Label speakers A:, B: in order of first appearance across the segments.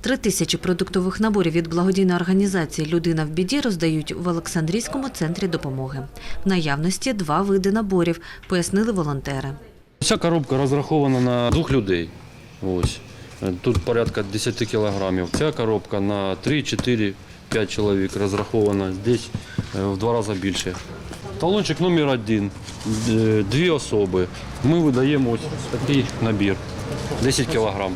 A: Три тисячі продуктових наборів від благодійної організації Людина в біді роздають в Олександрійському центрі допомоги. В наявності два види наборів, пояснили волонтери.
B: Ця коробка розрахована на двох людей. Тут порядка 10 кілограмів. Ця коробка на 3, 4, 5 чоловік розрахована. Десь е, в два рази більше. Талончик номер один. Е, Дві особи. Ми видаємо ось такий набір. 10 кілограм.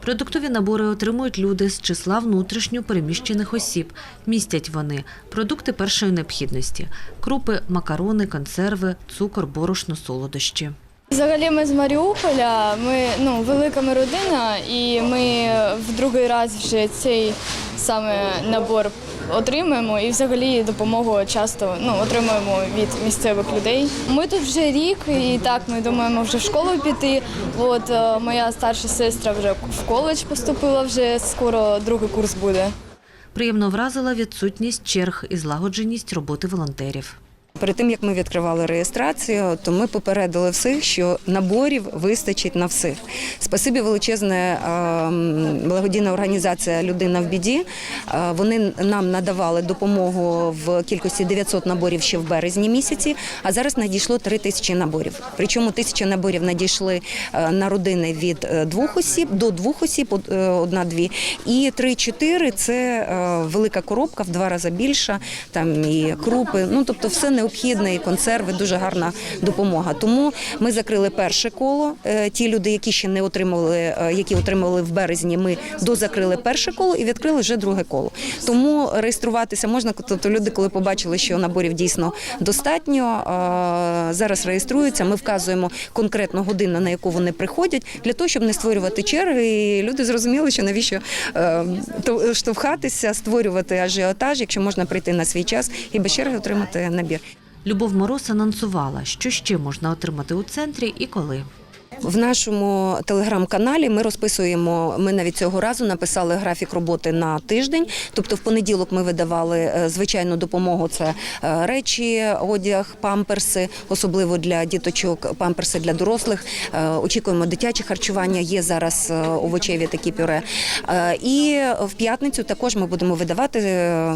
A: Продуктові набори отримують люди з числа внутрішньо переміщених осіб. Містять вони продукти першої необхідності: крупи, макарони, консерви, цукор, борошно, солодощі.
C: Взагалі ми з Маріуполя, ми ну, велика ми родина, і ми в другий раз вже цей саме набор отримуємо і взагалі допомогу часто ну, отримуємо від місцевих людей. Ми тут вже рік, і так ми думаємо вже в школу піти. От е, моя старша сестра вже в коледж поступила, вже скоро другий курс буде.
A: Приємно вразила відсутність черг і злагодженість роботи волонтерів.
D: Перед тим як ми відкривали реєстрацію, то ми попередили всіх, що наборів вистачить на всіх. Спасибі величезне благодійна організація Людина в біді. Вони нам надавали допомогу в кількості 900 наборів ще в березні місяці. А зараз надійшло 3 тисячі наборів. Причому тисяча наборів надійшли на родини від е, двох осіб до двох осіб, е, одна-дві. І 3-4 – це е, велика коробка в два рази більша. Там і крупи. Ну тобто, все необхідне, і консерви, дуже гарна допомога. Тому ми закрили перше коло. Е, Ті люди, які ще не отримали, е, які отримали в березні, ми дозакрили перше коло і відкрили вже друге коло. Тому реєструватися можна. Тобто люди, коли побачили, що наборів дійсно достатньо, е, зараз реєструються. Ми вказуємо конкретну годину, на яку вони приходять, для того, щоб не створювати черги. І люди зрозуміли, що навіщо то- штовхатися, створювати ажіотаж, якщо можна прийти на свій час і без черги отримати набір.
A: Любов Мороз анонсувала, що ще можна отримати у центрі і коли.
D: В нашому телеграм-каналі ми розписуємо. Ми навіть цього разу написали графік роботи на тиждень. Тобто, в понеділок ми видавали е, звичайну допомогу. Це е, речі, одяг, памперси, особливо для діточок, памперси для дорослих. Е, Очікуємо дитяче харчування. Є зараз овочеві такі пюре. І в п'ятницю також ми будемо видавати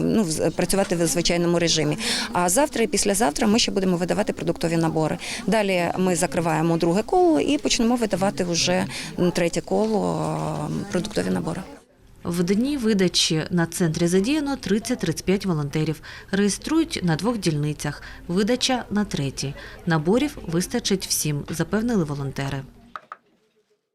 D: ну працювати в звичайному режимі. А завтра і післязавтра ми ще будемо видавати продуктові набори. Далі ми закриваємо друге коло і почнемо видавати вже третє коло е, продуктові набори.
A: В дні видачі на центрі задіяно 30-35 волонтерів. Реєструють на двох дільницях. Видача на третій. Наборів вистачить всім, запевнили волонтери.